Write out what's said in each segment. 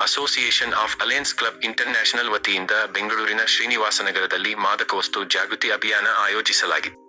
Association of alliance club international ವತಿಯಿಂದ ಬೆಂಗಳೂರಿನ ಶ್ರೀನಿವಾಸನಗರದಲ್ಲಿ ಮಾದಕವಸ್ತು ಜಾಗೃತಿ ಅಭಿಯಾನ ಆಯೋಜಿಸಲಾಗಿತ್ತು.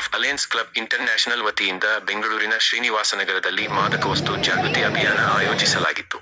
ಆಫ್ ಅಲಯನ್ಸ್ ಕ್ಲಬ್ ಇಂಟರ್ನ್ಯಾಷನಲ್ ವತಿಯಿಂದ ಬೆಂಗಳೂರಿನ ಶ್ರೀನಿವಾಸನಗರದಲ್ಲಿ ಮಾದಕ ವಸ್ತು ಜಾಗೃತಿ ಅಭಿಯಾನ ಆಯೋಜಿಸಲಾಗಿತ್ತು.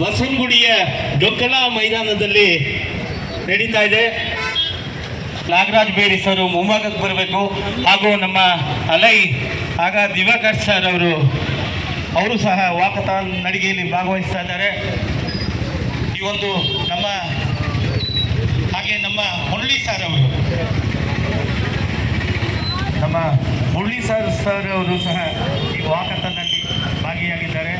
ಬಸವನಗುಡಿಯ ಡೊಕ್ಕಲ ಮೈದಾನದಲ್ಲಿ ನಡೀತಾ ಇದೆ. ನಾಗರಾಜ್ ಬೇರಿ ಸರ್, ಮುಂಭಾಗಕ್ಕೆ ಬರಬೇಕು. ಹಾಗೂ ನಮ್ಮ ಅಲೈ, ಆಗ ದಿವಾಕರ್ ಸರ್ ಅವರು ಅವರು ಸಹ ವಾಕಥಾನ್ ನಡಿಗೆಯಲ್ಲಿ ಭಾಗವಹಿಸ್ತಾ ಇದ್ದಾರೆ. ಈ ಒಂದು ನಮ್ಮ, ಹಾಗೆ ನಮ್ಮ ಮುರಳಿ ಸರ್ ಅವರು. ನಮ್ಮ ಮುರಳಿ ಸರ್ ಸರ್ ಅವರು ಸಹ ಈ ವಾಕಥಾನ್ನಲ್ಲಿ ಭಾಗಿಯಾಗಿದ್ದಾರೆ.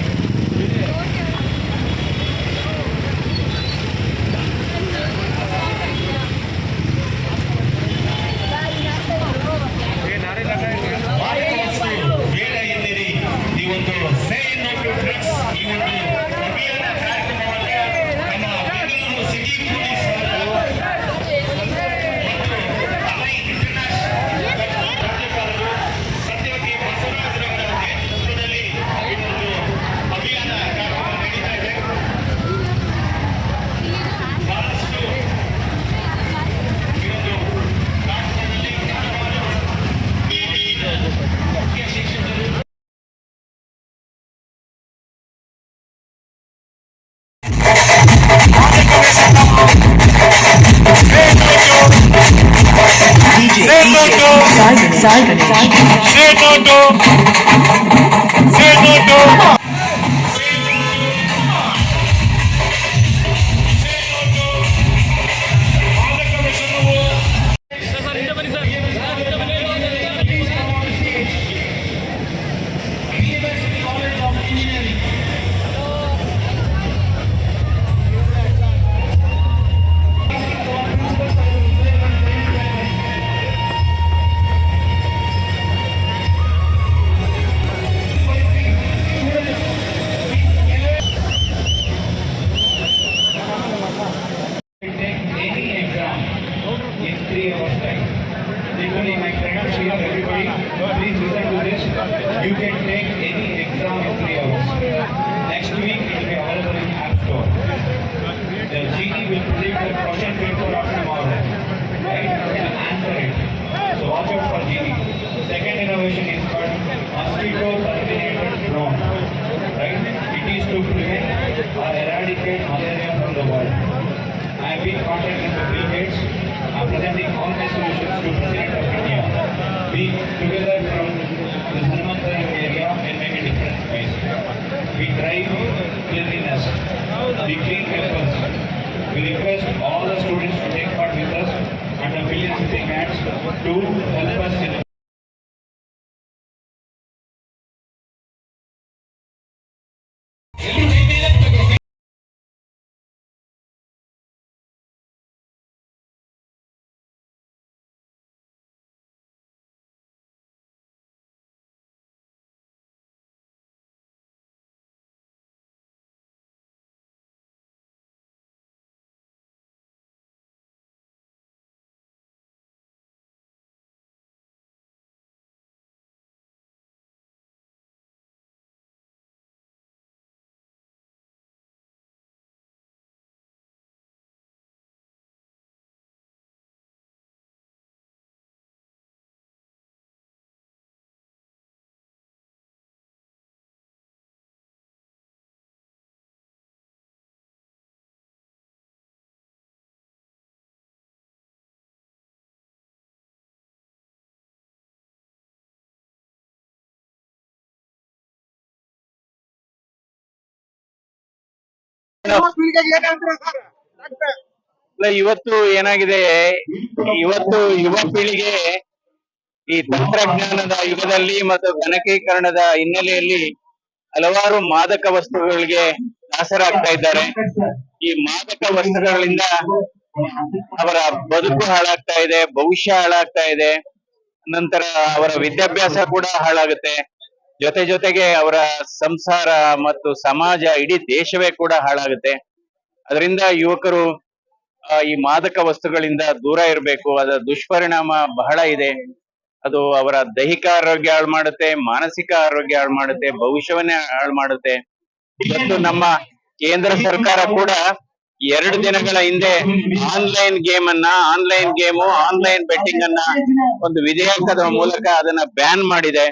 Sai Ganesh. Sai eradicate malaria from the world. I have been contacting the Bill Gates, uh, presenting all my solutions to President of India. We together from the Hanumantaram area can make a difference. We drive cleanliness. We clean campus. We request all the students to take part with us and the millions of hands to help us in ಇವತ್ತು ಏನಾಗಿದೆ? ಇವತ್ತು ಯುವ ಪೀಳಿಗೆ ಈ ತಂತ್ರಜ್ಞಾನದ ಯುಗದಲ್ಲಿ ಮತ್ತು ಗಣಕೀಕರಣದ ಹಿನ್ನೆಲೆಯಲ್ಲಿ ಹಲವಾರು ಮಾದಕ ವಸ್ತುಗಳಿಗೆ ದಾಸರಾಗ್ತಾ ಇದ್ದಾರೆ. ಈ ಮಾದಕ ವಸ್ತುಗಳಿಂದ ಅವರ ಬದುಕು ಹಾಳಾಗ್ತಾ ಇದೆ ಭವಿಷ್ಯ ಹಾಳಾಗ್ತಾ ಇದೆ. ನಂತರ ಅವರ ವಿದ್ಯಾಭ್ಯಾಸ ಕೂಡ ಹಾಳಾಗುತ್ತೆ. ಜೊತೆ ಜೊತೆಗೆ ಅವರ ಸಂಸಾರ ಮತ್ತು ಸಮಾಜ ಇಡೀ ದೇಶವೇ ಕೂಡ ಹಾಳಾಗುತ್ತೆ. ಅದರಿಂದ ಯುವಕರು ಈ ಮಾದಕ ವಸ್ತುಗಳಿಂದ ದೂರ ಇರಬೇಕು. ಅದರ ದುಷ್ಪರಿಣಾಮ ಬಹಳ ಇದೆ. ಅದು ಅವರ ದೈಹಿಕ ಆರೋಗ್ಯ ಹಾಳು ಮಾಡುತ್ತೆ, ಮಾನಸಿಕ ಆರೋಗ್ಯ ಹಾಳು ಮಾಡುತ್ತೆ, ಭವಿಷ್ಯವನ್ನೇ ಹಾಳು ಮಾಡುತ್ತೆ. ಇವತ್ತು ನಮ್ಮ ಕೇಂದ್ರ ಸರ್ಕಾರ ಕೂಡ ಎರಡು ದಿನಗಳ ಹಿಂದೆ ಆನ್ಲೈನ್ ಗೇಮ್ ಅನ್ನ ಆನ್ಲೈನ್ ಗೇಮು, ಆನ್ಲೈನ್ ಬೆಟ್ಟಿಂಗ್ ಅನ್ನ ಒಂದು ವಿಧೇಯಕದ ಮೂಲಕ ಅದನ್ನ ಬ್ಯಾನ್ ಮಾಡಿದೆ.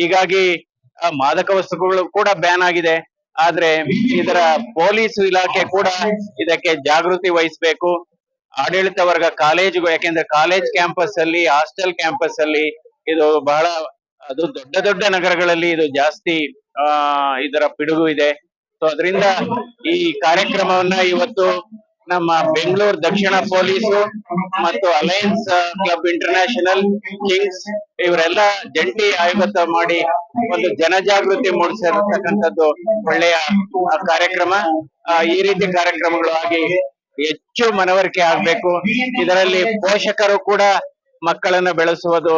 ಹೀಗಾಗಿ ಮಾದಕ ವಸ್ತುಗಳು ಕೂಡ ಬ್ಯಾನ್ ಆಗಿದೆ. ಆದ್ರೆ, ಇದರ ಪೊಲೀಸ್ ಇಲಾಖೆ ಕೂಡ ಇದಕ್ಕೆ ಜಾಗೃತಿ ವಹಿಸಬೇಕು. ಆಡಳಿತ ವರ್ಗ ಕಾಲೇಜುಗಳು, ಯಾಕೆಂದ್ರೆ ಕಾಲೇಜ್ ಕ್ಯಾಂಪಸ್ ಅಲ್ಲಿ ಹಾಸ್ಟೆಲ್ ಕ್ಯಾಂಪಸ್ ಅಲ್ಲಿ ಇದು ಬಹಳ, ಅದು ದೊಡ್ಡ ದೊಡ್ಡ ನಗರಗಳಲ್ಲಿ ಇದು ಜಾಸ್ತಿ, ಆ, ಇದರ ಪಿಡುಗು ಇದೆ. ಸೊ ಅದರಿಂದ ಈ ಕಾರ್ಯಕ್ರಮವನ್ನ ಇವತ್ತು ನಮ್ಮ ಬೆಂಗಳೂರು ದಕ್ಷಿಣ ಪೊಲೀಸು ಮತ್ತು ಅಲಯನ್ಸ್ ಕ್ಲಬ್ ಇಂಟರ್ನ್ಯಾಷನಲ್ ಕಿಂಗ್ಸ್ ಇವರೆಲ್ಲ ಜಂಟಿ ಆಯೋಗ ಮಾಡಿ ಒಂದು ಜನಜಾಗೃತಿ ಮೂಡಿಸಿರ್ತಕ್ಕಂಥದ್ದು ಒಳ್ಳೆಯ ಕಾರ್ಯಕ್ರಮ. ಈ ರೀತಿ ಕಾರ್ಯಕ್ರಮಗಳು ಆಗಿ ಹೆಚ್ಚು ಮನವರಿಕೆ ಆಗ್ಬೇಕು. ಇದರಲ್ಲಿ ಪೋಷಕರು ಕೂಡ ಮಕ್ಕಳನ್ನ ಬೆಳೆಸುವುದು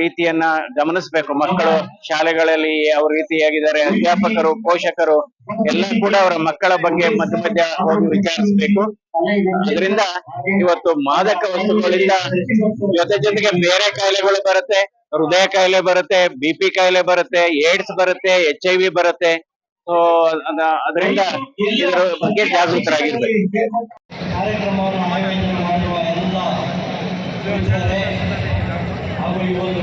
ರೀತಿಯನ್ನ ಗಮನಿಸಬೇಕು. ಮಕ್ಕಳು ಶಾಲೆಗಳಲ್ಲಿ ಯಾವ ರೀತಿಯಾಗಿದ್ದಾರೆ, ಅಧ್ಯಾಪಕರು, ಪೋಷಕರು ಎಲ್ಲ ಕೂಡ ಅವರ ಮಕ್ಕಳ ಬಗ್ಗೆ ಮಧ್ಯ ಮಧ್ಯ ಹೋಗಿ ವಿಚಾರಿಸಬೇಕು. ಅದರಿಂದ ಇವತ್ತು ಮಾದಕ ವಸ್ತುಗಳಿಂದ ಜೊತೆ ಜೊತೆಗೆ ಬೇರೆ ಕಾಯಿಲೆಗಳು ಬರುತ್ತೆ, ಹೃದಯ ಕಾಯಿಲೆ ಬರುತ್ತೆ, ಬಿ ಪಿ ಕಾಯಿಲೆ ಬರುತ್ತೆ, ಏಡ್ಸ್ ಬರುತ್ತೆ, ಎಚ್ ಐ ವಿ ಬರುತ್ತೆ. ಸೊ ಅದರಿಂದ ಇದರ ಬಗ್ಗೆ ಜಾಗೃತರಾಗಿರ್ಬೇಕು ಕಾರ್ಯಕ್ರಮವನ್ನು ಆಯೋಜನೆ ಮಾಡುವ ಎಲ್ಲ ಯುವಕರೇ ಹಾಗೂ ಈ ಒಂದು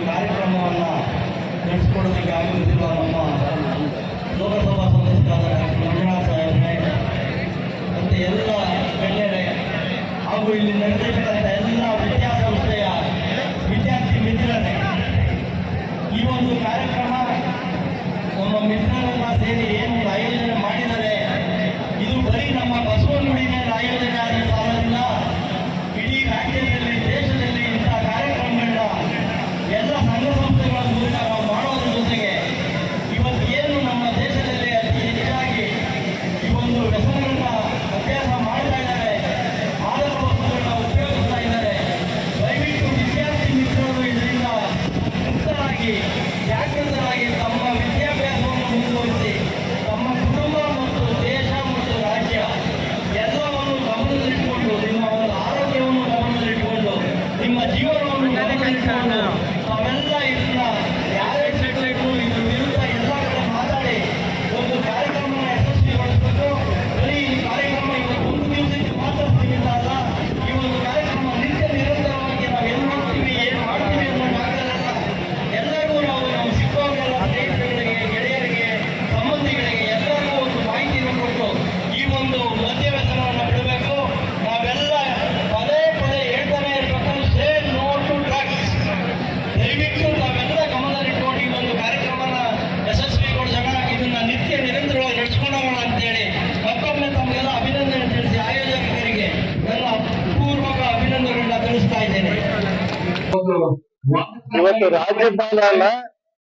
ಅಲ್ಲ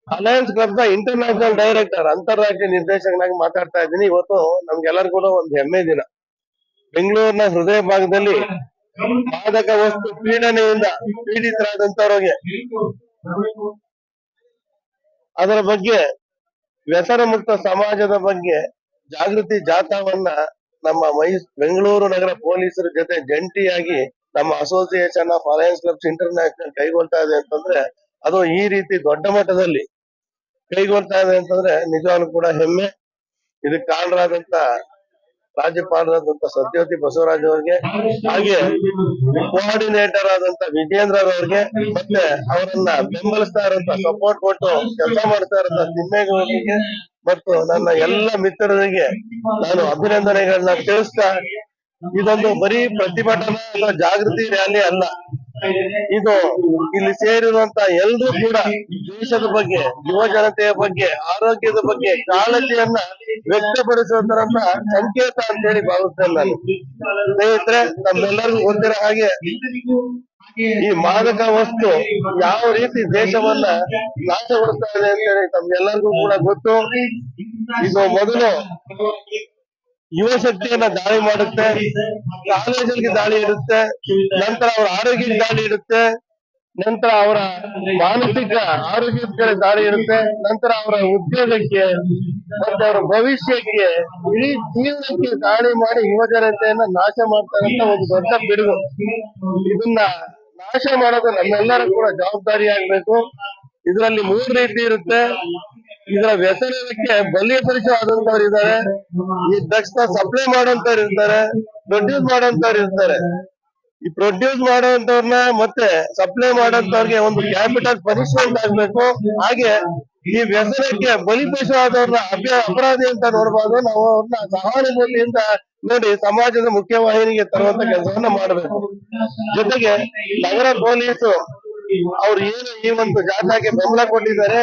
ಅಲಯನ್ಸ್ ಕ್ಲಬ್ನ ಇಂಟರ್ನ್ಯಾಷನಲ್ ಡೈರೆಕ್ಟರ್ ಅಂತಾರಾಷ್ಟ್ರೀಯ ನಿರ್ದೇಶಕನಾಗಿ ಮಾತಾಡ್ತಾ ಇದ್ದೀನಿ. ಇವತ್ತು ನಮ್ಗೆಲ್ಲರಿಗೂ ಒಂದು ಹೆಮ್ಮೆ ದಿನ. ಬೆಂಗಳೂರಿನ ಹೃದಯ ಭಾಗದಲ್ಲಿ ಮಾದಕ ವಸ್ತು ಪೀಡನೆಯಿಂದ ಪೀಡಿತರಾದಂತವ್ರಿಗೆ ಅದರ ಬಗ್ಗೆ ವ್ಯಸನ ಮುಕ್ತ ಸಮಾಜದ ಬಗ್ಗೆ ಜಾಗೃತಿ ಜಾಥಾವನ್ನ ನಮ್ಮ ಮೈಸ್, ಬೆಂಗಳೂರು ನಗರ ಪೊಲೀಸರ ಜೊತೆ ಜಂಟಿಯಾಗಿ ನಮ್ಮ association of alliance clubs international ಕೈಗೊಳ್ತಾ ಇದೆ ಅಂತಂದ್ರೆ ಅದು ಈ ರೀತಿ ದೊಡ್ಡ ಮಟ್ಟದಲ್ಲಿ ಕೈಗೊಳ್ತಾ ಇದೆ ಅಂತಂದ್ರೆ ನಿಜವಾಗ್ಲೂ ಕೂಡ ಹೆಮ್ಮೆ. ಇದಕ್ಕೆ ಕಾರಣರಾದಂತ ರಾಜ್ಯಪಾಲರಾದಂತ ಸತ್ಯವತಿ ಬಸವರಾಜ್ ಅವರಿಗೆ, ಹಾಗೆ ಕೋಆರ್ಡಿನೇಟರ್ ಆದಂತ ವಿಜೇಂದ್ರ ಅವರಿಗೆ, ಮತ್ತೆ ಅವರನ್ನ ಬೆಂಬಲಿಸ್ತಾ ಇರೋಂತ ಸಪೋರ್ಟ್ ಕೊಟ್ಟು ಕೆಲಸ ಮಾಡ್ತಾ ಇರೋಂತ ತಿಮ್ಮೇಗೌಡರಿಗೆ ಮತ್ತು ನನ್ನ ಎಲ್ಲ ಮಿತ್ರರಿಗೆ ನಾನು ಅಭಿನಂದನೆಗಳನ್ನ ತಿಳಿಸ್ತಾ ಇದೊಂದು ಬರೀ ಪ್ರತಿಭಟನಾ ಜಾಗೃತಿ ರ್ಯಾಲಿ ಅಲ್ಲ. ಇದು ಇಲ್ಲಿ ಸೇರಿರುವಂತ ಎಲ್ಲರೂ ಕೂಡ ದೇಶದ ಬಗ್ಗೆ, ಯುವ ಜನತೆಯ ಬಗ್ಗೆ, ಆರೋಗ್ಯದ ಬಗ್ಗೆ ಕಾಳಜಿಯನ್ನ ವ್ಯಕ್ತಪಡಿಸುವಂತ ಸಂಕೇತ ಅಂತ ಹೇಳಿ ಭಾವಿಸ್ತೇನೆ ನಾನು. ಸ್ನೇಹಿತರೆ, ನಮ್ಮೆಲ್ಲರಿಗೂ ಗೊತ್ತಿರೋ ಹಾಗೆ ಈ ಮಾದಕ ವಸ್ತು ಯಾವ ರೀತಿ ದೇಶವನ್ನ ನಾಶಗೊಳಿಸ್ತಾ ಇದೆ ಅಂತ ಹೇಳಿ ತಮ್ಗೆಲ್ಲರಿಗೂ ಕೂಡ ಗೊತ್ತು. ಇದು ಮೊದಲು ಯುವ ಶಕ್ತಿಯನ್ನ ದಾಳಿ ಮಾಡುತ್ತೆ, ಕಾಲೇಜಲ್ಲಿ ದಾಳಿ ಇಡುತ್ತೆ ನಂತರ ಅವರ ಆರೋಗ್ಯಕ್ಕೆ ದಾಳಿ ಇಡುತ್ತೆ ನಂತರ ಅವರ ಮಾನಸಿಕ ಆರೋಗ್ಯದ ಕಡೆ ದಾಳಿ ಇರುತ್ತೆ, ನಂತರ ಅವರ ಉದ್ಯೋಗಕ್ಕೆ ಮತ್ತೆ ಅವರ ಭವಿಷ್ಯಕ್ಕೆ ಇಡೀ ಜೀವನಕ್ಕೆ ದಾಳಿ ಮಾಡಿ ಯುವಜನತೆಯನ್ನ ನಾಶ ಮಾಡ್ತಾರಂತ ಒಂದು ದೊಡ್ಡ ಬಿಡುಗು ಇದನ್ನ ನಾಶ ಮಾಡೋದು ನಮ್ಮೆಲ್ಲರೂ ಕೂಡ ಜವಾಬ್ದಾರಿ ಆಗ್ಬೇಕು. ಇದರಲ್ಲಿ ಮೂರು ರೀತಿ ಇರುತ್ತೆ. ಇದರ ವ್ಯಸನಕ್ಕೆ ಬಲಿಪರಿಚಯವಾದಂತವ್ರು ಇದ್ದಾರೆ. ಈ ದಕ್ಷಿಣ ಸಪ್ಲೈ ಮಾಡೋಂತವ್ರು ಇರ್ತಾರೆ ಪ್ರೊಡ್ಯೂಸ್ ಮಾಡೋಂತವ್ರು ಇರ್ತಾರೆ. ಈ ಪ್ರೊಡ್ಯೂಸ್ ಮಾಡೋಂತವ್ರನ್ನ ಮತ್ತೆ ಸಪ್ಲೈ ಮಾಡೋಂತವ್ರಿಗೆ ಒಂದು ಕ್ಯಾಪಿಟಲ್ ಪನಿಷ್ಮೆಂಟ್ ಆಗ್ಬೇಕು. ಹಾಗೆ ಈ ವ್ಯಸನಕ್ಕೆ ಬಲಿಪಶುವಾದವ್ರನ್ನ ಅಭ್ಯ, ಅಪರಾಧಿ ಅಂತ ನೋಡ್ಬಾರ್ದು ನಾವು ಅವ್ರನ್ನ ಸಹಾನುಭೂತಿಯಿಂದ ನೋಡಿ ಸಮಾಜದ ಮುಖ್ಯವಾಹಿನಿಗೆ ತರುವಂತ ಕೆಲಸವನ್ನ ಮಾಡಬೇಕು. ಜೊತೆಗೆ ನಗರ ಪೊಲೀಸು ಅವ್ರು ಏನು ಈ ಒಂದು ಜಾಥಾಗೆ ಬೆಂಬಲ ಕೊಟ್ಟಿದ್ದಾರೆ.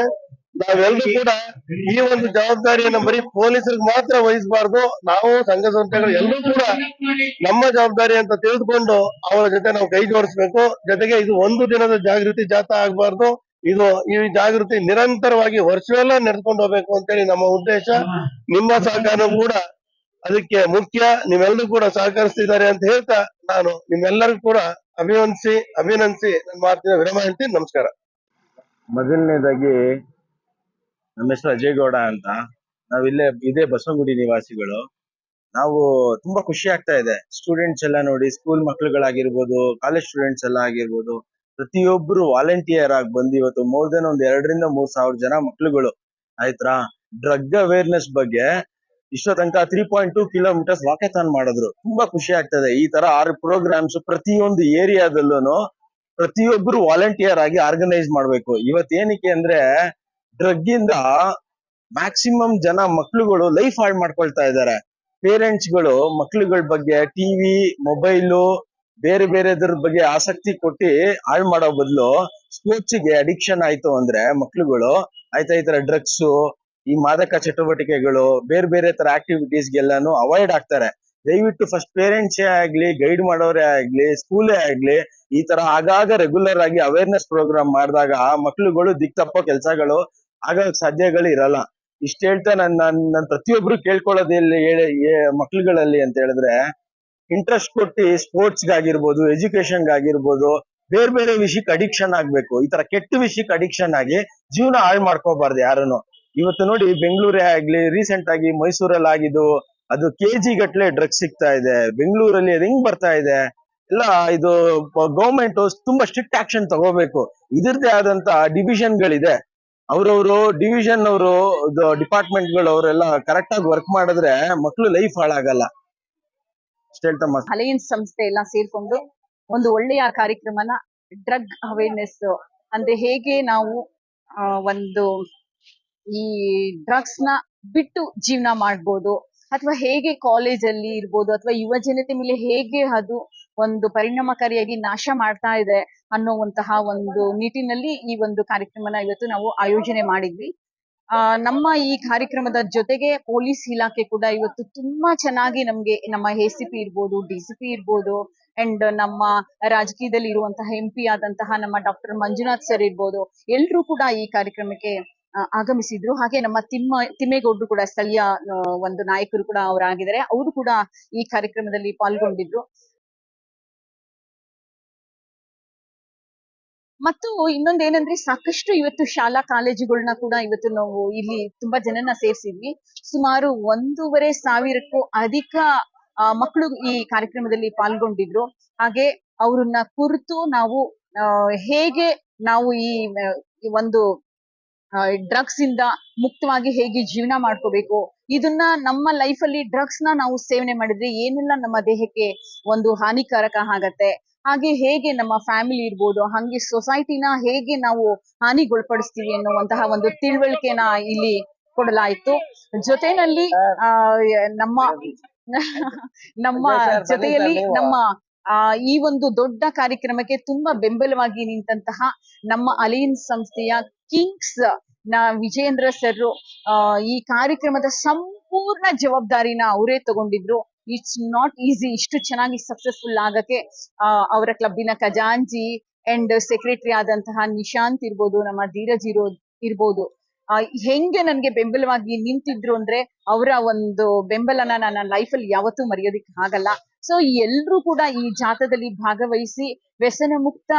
ನಾವೆಲ್ಲರೂ ಕೂಡ ಈ ಒಂದು ಜವಾಬ್ದಾರಿಯನ್ನು ಬರೀ ಪೊಲೀಸರಿಗೆ ಮಾತ್ರ ವಹಿಸಬಾರ್ದು. ನಾವು ಸಂಘ ಸಂಸ್ಥೆಗಳು ಎಲ್ಲರೂ ಕೂಡ ನಮ್ಮ ಜವಾಬ್ದಾರಿ ಅಂತ ತಿಳಿದುಕೊಂಡು ಅವರ ಜೊತೆ ನಾವು ಕೈ ಜೋಡಿಸ್ಬೇಕು. ಜೊತೆಗೆ ಇದು ಒಂದು ದಿನದ ಜಾಗೃತಿ ಜಾಥಾ ಆಗಬಾರ್ದು. ಇದು ಈ ಜಾಗೃತಿ ನಿರಂತರವಾಗಿ ವರ್ಷವೆಲ್ಲ ನಡೆದುಕೊಂಡು ಹೋಗ್ಬೇಕು ಅಂತೇಳಿ ನಮ್ಮ ಉದ್ದೇಶ. ನಿಮ್ಮ ಸಹಕಾರ ಕೂಡ ಅದಕ್ಕೆ ಮುಖ್ಯ. ನೀವೆಲ್ಲರೂ ಕೂಡ ಸಹಕರಿಸ್ತಿದ್ದಾರೆ ಅಂತ ಹೇಳ್ತಾ ನಾನು ನಿಮ್ಮೆಲ್ಲರಿಗೂ ಕೂಡ ಅಭಿನಂದಿಸಿ ಅಭಿನಂದಿಸಿ ನನ್ನ ಮಾತಿನ ವಿರಮ ಹೇಳ್ತೀನಿ ನಮಸ್ಕಾರ. ಮೊದಲನೇದಾಗಿ ನಮ್ಮ ಹೆಸರು ಅಜಯ್ ಗೌಡ ಅಂತ. ನಾವಿಲ್ಲೇ ಇದೇ ಬಸವನಗುಡಿ ನಿವಾಸಿಗಳು. ನಾವು ತುಂಬಾ ಖುಷಿ ಆಗ್ತಾ ಇದೆ. ಸ್ಟೂಡೆಂಟ್ಸ್ ಎಲ್ಲ ನೋಡಿ ಸ್ಕೂಲ್ ಮಕ್ಳುಗಳಾಗಿರ್ಬೋದು ಕಾಲೇಜ್ ಸ್ಟೂಡೆಂಟ್ಸ್ ಎಲ್ಲ ಆಗಿರ್ಬೋದು, ಪ್ರತಿಯೊಬ್ರು ವಾಲಂಟಿಯರ್ ಆಗಿ ಬಂದು ಇವತ್ತು ಮೋರ್ ದೆನ್ ಒಂದ್ ಎರಡರಿಂದ ಮೂರ್ ಸಾವಿರ ಜನ ಮಕ್ಳುಗಳು. ಆಯ್ತಾ ಡ್ರಗ್ ಅವೇರ್ನೆಸ್ ಬಗ್ಗೆ ಇಷ್ಟೋ ತನಕ three point two kilometres walkathon ಮಾಡಿದ್ರು. ತುಂಬಾ ಖುಷಿ ಆಗ್ತದೆ. ಈ ತರ ಆರು ಪ್ರೋಗ್ರಾಮ್ಸ್ ಪ್ರತಿಯೊಂದು ಏರಿಯಾದಲ್ಲೂ ಪ್ರತಿಯೊಬ್ರು ವಾಲಂಟಿಯರ್ ಆಗಿ ಆರ್ಗನೈಸ್ ಮಾಡ್ಬೇಕು. ಇವತ್ತೇನಕ್ಕೆ ಅಂದ್ರೆ ಡ್ರಗ್ ಇಂದ ಮ್ಯಾಕ್ಸಿಮಮ್ ಜನ ಮಕ್ಳುಗಳು ಲೈಫ್ ಹಾಳು ಮಾಡ್ಕೊಳ್ತಾ ಇದ್ದಾರೆ ಪೇರೆಂಟ್ಸ್ಗಳು ಮಕ್ಳುಗಳ ಬಗ್ಗೆ ಟಿವಿ ಮೊಬೈಲು ಬೇರೆ ಬೇರೆದ್ರ ಬಗ್ಗೆ ಆಸಕ್ತಿ ಕೊಟ್ಟಿ ಹಾಳು ಮಾಡೋ ಬದಲು ಸ್ಪೋರ್ಟ್ಸ್ಗೆ ಅಡಿಕ್ಷನ್ ಆಯ್ತು ಅಂದ್ರೆ ಮಕ್ಳುಗಳು ಆಯ್ತಾ ಈ ತರ ಡ್ರಗ್ಸ್ ಈ ಮಾದಕ ಚಟುವಟಿಕೆಗಳು ಬೇರೆ ಬೇರೆ ತರ ಆಕ್ಟಿವಿಟೀಸ್ ಗೆಲ್ಲಾನು ಅವಾಯ್ಡ್ ಆಗ್ತಾರೆ. ದಯವಿಟ್ಟು ಫಸ್ಟ್ ಪೇರೆಂಟ್ಸ್ ಆಗ್ಲಿ ಗೈಡ್ ಮಾಡೋರೇ ಆಗ್ಲಿ ಸ್ಕೂಲೇ ಆಗ್ಲಿ, ಈ ತರ ಆಗಾಗ ರೆಗ್ಯುಲರ್ ಆಗಿ ಅವೇರ್ನೆಸ್ ಪ್ರೋಗ್ರಾಮ್ ಮಾಡಿದಾಗ ಮಕ್ಳುಗಳು ದಿಕ್ ತಪ್ಪೋ ಕೆಲಸಗಳು ಆಗಕ್ ಸಾಧ್ಯಗಳು ಇರಲ್ಲ ಇಷ್ಟ ಹೇಳ್ತಾ ನನ್ ನನ್ ನನ್ ಪ್ರತಿಯೊಬ್ರು ಕೇಳ್ಕೊಳ್ಳೋದು ಇಲ್ಲಿ, ಹೇಳಿ ಏ- ಮಕ್ಳುಗಳಲ್ಲಿ ಅಂತ ಹೇಳಿದ್ರೆ ಇಂಟ್ರೆಸ್ಟ್ ಕೊಟ್ಟು ಸ್ಪೋರ್ಟ್ಸ್ ಆಗಿರ್ಬೋದು ಎಜುಕೇಶನ್ ಆಗಿರ್ಬೋದು ಬೇರೆ ಬೇರೆ ವಿಷಯಕ್ಕೆ ಅಡಿಕ್ಷನ್ ಆಗ್ಬೇಕು. ಈ ತರ ಕೆಟ್ಟ ವಿಷಯಕ್ಕೆ ಅಡಿಕ್ಷನ್ ಆಗಿ ಜೀವನ ಹಾಳು ಮಾಡ್ಕೋಬಾರ್ದು ಯಾರನ್ನು. ಇವತ್ತು ನೋಡಿ ಬೆಂಗಳೂರೇ ಆಗ್ಲಿ ರೀಸೆಂಟ್ ಆಗಿ ಮೈಸೂರಲ್ಲಿ ಆಗಿದ್ದು, ಅದು ಕೆಜಿ ಗಟ್ಲೆ ಡ್ರಗ್ಸ್ ಸಿಗ್ತಾ ಇದೆ. ಬೆಂಗಳೂರಲ್ಲಿ ಅದು ಹೆಂಗ್ ಬರ್ತಾ ಇದೆ? ಎಲ್ಲ ಇದು, ಗೌರ್ಮೆಂಟ್ ತುಂಬಾ ಸ್ಟ್ರಿಕ್ಟ್ ಆಕ್ಷನ್ ತಗೋಬೇಕು. ಇದರದೇ ಆದಂತ ಡಿವಿಷನ್ ಗಳಿದೆ. ಅವ್ರವ್ರು ಡಿವಿಷನ್ ಅವರು ಡಿಪಾರ್ಟ್ಮೆಂಟ್ಗಳು ಅವರೆಲ್ಲ ಕರೆಕ್ಟ್ ಆಗಿ ವರ್ಕ್ ಮಾಡಿದ್ರೆ ಮಕ್ಳು ಲೈಫ್ ಹಾಳಾಗಲ್ಲ. ಅಲಯನ್ಸ್ ಸಂಸ್ಥೆ ಎಲ್ಲ ಸೇರ್ಕೊಂಡು ಒಂದು ಒಳ್ಳೆಯ ಕಾರ್ಯಕ್ರಮನ ಡ್ರಗ್ ಅವೇರ್ನೆಸ್ ಅಂದ್ರೆ ಹೇಗೆ ನಾವು ಒಂದು ಈ ಡ್ರಗ್ಸ್ನ ಬಿಟ್ಟು ಜೀವನ ಮಾಡ್ಬೋದು, ಅಥವಾ ಹೇಗೆ ಕಾಲೇಜಲ್ಲಿ ಇರ್ಬೋದು, ಅಥವಾ ಯುವ ಜನತೆ ಮೇಲೆ ಹೇಗೆ ಅದು ಒಂದು ಪರಿಣಾಮಕಾರಿಯಾಗಿ ನಾಶ ಮಾಡ್ತಾ ಇದೆ ಅನ್ನುವಂತಹ ಒಂದು ನಿಟ್ಟಿನಲ್ಲಿ ಈ ಒಂದು ಕಾರ್ಯಕ್ರಮನ ಇವತ್ತು ನಾವು ಆಯೋಜನೆ ಮಾಡಿದ್ವಿ. ಆ, ನಮ್ಮ ಈ ಕಾರ್ಯಕ್ರಮದ ಜೊತೆಗೆ ಪೊಲೀಸ್ ಇಲಾಖೆ ಕೂಡ ಇವತ್ತು ತುಂಬಾ ಚೆನ್ನಾಗಿ ನಮ್ಗೆ ನಮ್ಮ ಎ ಸಿ ಪಿ ಇರ್ಬೋದು, ಡಿ ಸಿ ಪಿ ಇರ್ಬೋದು ಅಂಡ್ ನಮ್ಮ ರಾಜಕೀಯದಲ್ಲಿ ಇರುವಂತಹ ಎಂ ಪಿ ಆದಂತಹ ನಮ್ಮ ಡಾಕ್ಟರ್ ಮಂಜುನಾಥ್ ಸರ್ ಇರ್ಬೋದು, ಎಲ್ರೂ ಕೂಡ ಈ ಕಾರ್ಯಕ್ರಮಕ್ಕೆ ಆಗಮಿಸಿದ್ರು. ಹಾಗೆ ನಮ್ಮ ತಿಮ್ಮ, ತಿಮ್ಮೇಗೌಡರು ಕೂಡ ಸ್ಥಳೀಯ ಒಂದು ನಾಯಕರು ಕೂಡ ಅವರಾಗಿದ್ದಾರೆ. ಅವರು ಕೂಡ ಈ ಕಾರ್ಯಕ್ರಮದಲ್ಲಿ ಪಾಲ್ಗೊಂಡಿದ್ರು. ಮತ್ತು ಇನ್ನೊಂದೇನಂದ್ರೆ ಸಾಕಷ್ಟು ಇವತ್ತು ಶಾಲಾ ಕಾಲೇಜುಗಳನ್ನ ಕೂಡ ಇವತ್ತು ನಾವು ಇಲ್ಲಿ ತುಂಬಾ ಜನನ ಸೇರಿಸಿದ್ವಿ. ಸುಮಾರು ಒಂದೂವರೆ ಸಾವಿರಕ್ಕೂ ಅಧಿಕ ಮಕ್ಕಳು ಈ ಕಾರ್ಯಕ್ರಮದಲ್ಲಿ ಪಾಲ್ಗೊಂಡಿದ್ರು. ಹಾಗೆ ಅವ್ರನ್ನ ಕುರಿತು ನಾವು ಹೇಗೆ ನಾವು ಈ ಒಂದು ಡ್ರಗ್ಸ್ ಇಂದ ಮುಕ್ತವಾಗಿ ಹೇಗೆ ಜೀವನ ಮಾಡ್ಕೋಬೇಕು, ಇದನ್ನ ನಮ್ಮ ಲೈಫ್ ಅಲ್ಲಿ ಡ್ರಗ್ಸ್ನ ನಾವು ಸೇವನೆ ಮಾಡಿದ್ರೆ ಏನೆಲ್ಲ ನಮ್ಮ ದೇಹಕ್ಕೆ ಒಂದು ಹಾನಿಕಾರಕ ಆಗತ್ತೆ ಹಾಗೆ ಹೇಗೆ ನಮ್ಮ ಫ್ಯಾಮಿಲಿ ಇರ್ಬೋದು ಹಂಗೆ ಸೊಸೈಟಿನ ಹೇಗೆ ನಾವು ಹಾನಿಗೊಳಪಡಿಸ್ತೀವಿ ಅನ್ನುವಂತಹ ಒಂದು ತಿಳುವಳಿಕೆನ ಇಲ್ಲಿ ಕೊಡಲಾಯಿತು. ಜೊತೆನಲ್ಲಿ ಆ ನಮ್ಮ ನಮ್ಮ ಜೊತೆಯಲ್ಲಿ ನಮ್ಮ ಆ ಈ ಒಂದು ದೊಡ್ಡ ಕಾರ್ಯಕ್ರಮಕ್ಕೆ ತುಂಬಾ ಬೆಂಬಲವಾಗಿ ನಿಂತಹ ನಮ್ಮ ಅಲಯನ್ಸ್ ಸಂಸ್ಥೆಯ ಕಿಂಗ್ಸ್ನ ವಿಜೇಂದ್ರ ಸರ್ ಈ ಕಾರ್ಯಕ್ರಮದ ಸಂಪೂರ್ಣ ಜವಾಬ್ದಾರಿನ ಅವರೇ ತಗೊಂಡಿದ್ರು. ಇಟ್ಸ್ ನಾಟ್ ಈಸಿ ಇಷ್ಟು ಚೆನ್ನಾಗಿ ಸಕ್ಸಸ್ಫುಲ್ ಆಗಕ್ಕೆ ಅವರ ಕ್ಲಬ್ಬಿನ ಖಜಾಂಜಿ ಅಂಡ್ ಸೆಕ್ರೆಟರಿ ಆದಂತಹ ನಿಶಾಂತ್ ಇರ್ಬೋದು, ನಮ್ಮ ಧೀರಜ್ ಇರೋ, ಇರ್ಬೋದು. ಹೆಂಗೆ ನನ್ಗೆ ಬೆಂಬಲವಾಗಿ ನಿಂತಿದ್ರು ಅಂದ್ರೆ ಅವರ ಒಂದು ಬೆಂಬಲನ ನನ್ನ ಅಲ್ಲಿ ಯಾವತ್ತೂ ಮರೆಯೋದಿಕ್ ಆಗಲ್ಲ. ಸೊ ಎಲ್ರೂ ಕೂಡ ಈ ಜಾತದಲ್ಲಿ ಭಾಗವಹಿಸಿ ವ್ಯಸನ ಮುಕ್ತ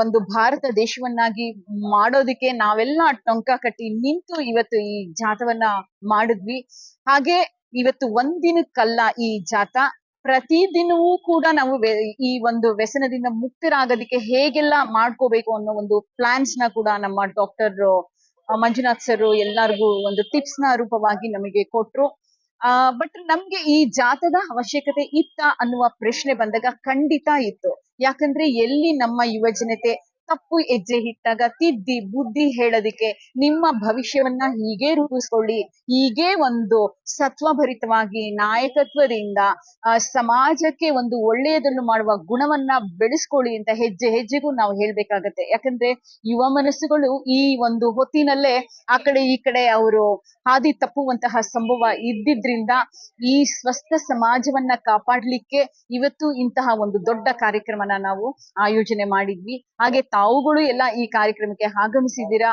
ಒಂದು ಭಾರತ ದೇಶವನ್ನಾಗಿ ಮಾಡೋದಕ್ಕೆ ನಾವೆಲ್ಲ ಟೊಂಕ ಕಟ್ಟಿ ನಿಂತು ಇವತ್ತು ಈ ಜಾಥವನ್ನ ಮಾಡಿದ್ವಿ. ಹಾಗೆ ಇವತ್ತು ಒಂದಿನಕ್ಕಲ್ಲ ಈ ಜಾತ. ಪ್ರತಿದಿನವೂ ಕೂಡ ನಾವು ಈ ಒಂದು ವ್ಯಸನದಿಂದ ಮುಕ್ತರಾಗೋದಕ್ಕೆ ಹೇಗೆಲ್ಲ ಮಾಡ್ಕೋಬೇಕು ಅನ್ನೋ ಒಂದು ಪ್ಲಾನ್ಸ್ನ ಕೂಡ ನಮ್ಮ ಡಾಕ್ಟರ್ ಮಂಜುನಾಥ್ ಸರ್ ಎಲ್ಲರಿಗೂ ಒಂದು ಟಿಪ್ಸ್ನ ರೂಪವಾಗಿ ನಮಗೆ ಕೊಟ್ರು. ಆ ಬಟ್ ನಮ್ಗೆ ಈ ಜಾತದ ಅವಶ್ಯಕತೆ ಇತ್ತ ಅನ್ನುವ ಪ್ರಶ್ನೆ ಬಂದಾಗ ಖಂಡಿತ ಇತ್ತು. ಯಾಕಂದ್ರೆ ಎಲ್ಲಿ ನಮ್ಮ ಯುವ ಜನತೆ ತಪ್ಪು ಹೆಜ್ಜೆ ಇಟ್ಟಾಗ ತಿದ್ದಿ ಬುದ್ಧಿ ಹೇಳೋದಿಕ್ಕೆ ನಿಮ್ಮ ಭವಿಷ್ಯವನ್ನ ಹೀಗೆ ರೂಪಿಸ್ಕೊಳ್ಳಿ. ಹೀಗೆ ಒಂದು ಸತ್ವಭರಿತವಾಗಿ ನಾಯಕತ್ವದಿಂದ ಸಮಾಜಕ್ಕೆ ಒಂದು ಒಳ್ಳೆಯದನ್ನು ಮಾಡುವ ಗುಣವನ್ನ ಬೆಳೆಸ್ಕೊಳ್ಳಿ ಅಂತ ಹೆಜ್ಜೆ ಹೆಜ್ಜೆಗೂ ನಾವು ಹೇಳ್ಬೇಕಾಗತ್ತೆ. ಯಾಕಂದ್ರೆ ಯುವ ಮನಸ್ಸುಗಳು ಈ ಒಂದು ಹೊತ್ತಿನಲ್ಲೇ ಆ ಕಡೆ ಈ ಕಡೆ ಅವರು ಹಾದಿ ತಪ್ಪುವಂತಹ ಸಂಭವ ಇದ್ದಿದ್ರಿಂದ ಈ ಸ್ವಸ್ಥ ಸಮಾಜವನ್ನ ಕಾಪಾಡ್ಲಿಕ್ಕೆ ಇವತ್ತು ಇಂತಹ ಒಂದು ದೊಡ್ಡ ಕಾರ್ಯಕ್ರಮನ ನಾವು ಆಯೋಜನೆ ಮಾಡಿದ್ವಿ. ಹಾಗೆ ತಾವುಗಳು ಎಲ್ಲ ಈ ಕಾರ್ಯಕ್ರಮಕ್ಕೆ ಆಗಮಿಸಿದ್ದೀರಾ?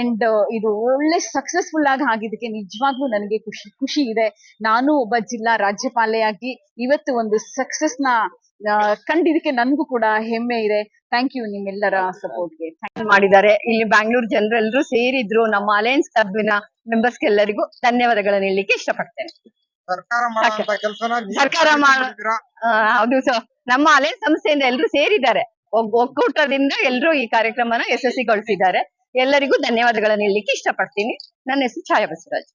ಅಂಡ್ ಇದು ಒಳ್ಳೆ ಸಕ್ಸಸ್ಫುಲ್ ಆಗಿ ಆಗಿದ್ದಕ್ಕೆ ನಿಜವಾಗ್ಲೂ ನನಗೆ ಖುಷಿ ಖುಷಿ ಇದೆ. ನಾನು ಒಬ್ಬ ಜಿಲ್ಲಾ ರಾಜ್ಯಪಾಲೆಯಾಗಿ ಇವತ್ತು ಒಂದು ಸಕ್ಸಸ್ನ ಕಂಡಿದ್ದಕ್ಕೆ ನನ್ಗೂ ಕೂಡ ಹೆಮ್ಮೆ ಇದೆ. ಥ್ಯಾಂಕ್ ಯು ನಿಮ್ಮೆಲ್ಲರ ಸಪೋರ್ಟ್ಗೆ ಮಾಡಿದ್ದಾರೆ. ಇಲ್ಲಿ ಬ್ಯಾಂಗ್ಳೂರ್ ಜನರೆಲ್ಲರೂ ಸೇರಿದ್ರು. ನಮ್ಮ ಅಲಯನ್ಸ್ ಕ್ಲಬ್ನ ಮೆಂಬರ್ಸ್ ಎಲ್ಲರಿಗೂ ಧನ್ಯವಾದಗಳನ್ನ ಹೇಳಲಿಕ್ಕೆ ಇಷ್ಟಪಡ್ತೇನೆ. ಸರ್ಕಾರ ಹೌದು. ಸರ್ ನಮ್ಮ ಅಲಯನ್ಸ್ ಸಂಸ್ಥೆಯಿಂದ ಎಲ್ಲರೂ ಸೇರಿದ್ದಾರೆ. ಒಕ್ಕೂಟದಿಂದ ಎಲ್ಲರೂ ಈ ಕಾರ್ಯಕ್ರಮನ ಯಶಸ್ವಿಗೊಳಿಸಿದ್ದಾರೆ. ಎಲ್ಲರಿಗೂ ಧನ್ಯವಾದಗಳನ್ನ ಹೇಳಲಿಕ್ಕೆ ಇಷ್ಟಪಡ್ತೀನಿ. ನನ್ನ ಹೆಸರು ಛಾಯಾ ಬಸವರಾಜ್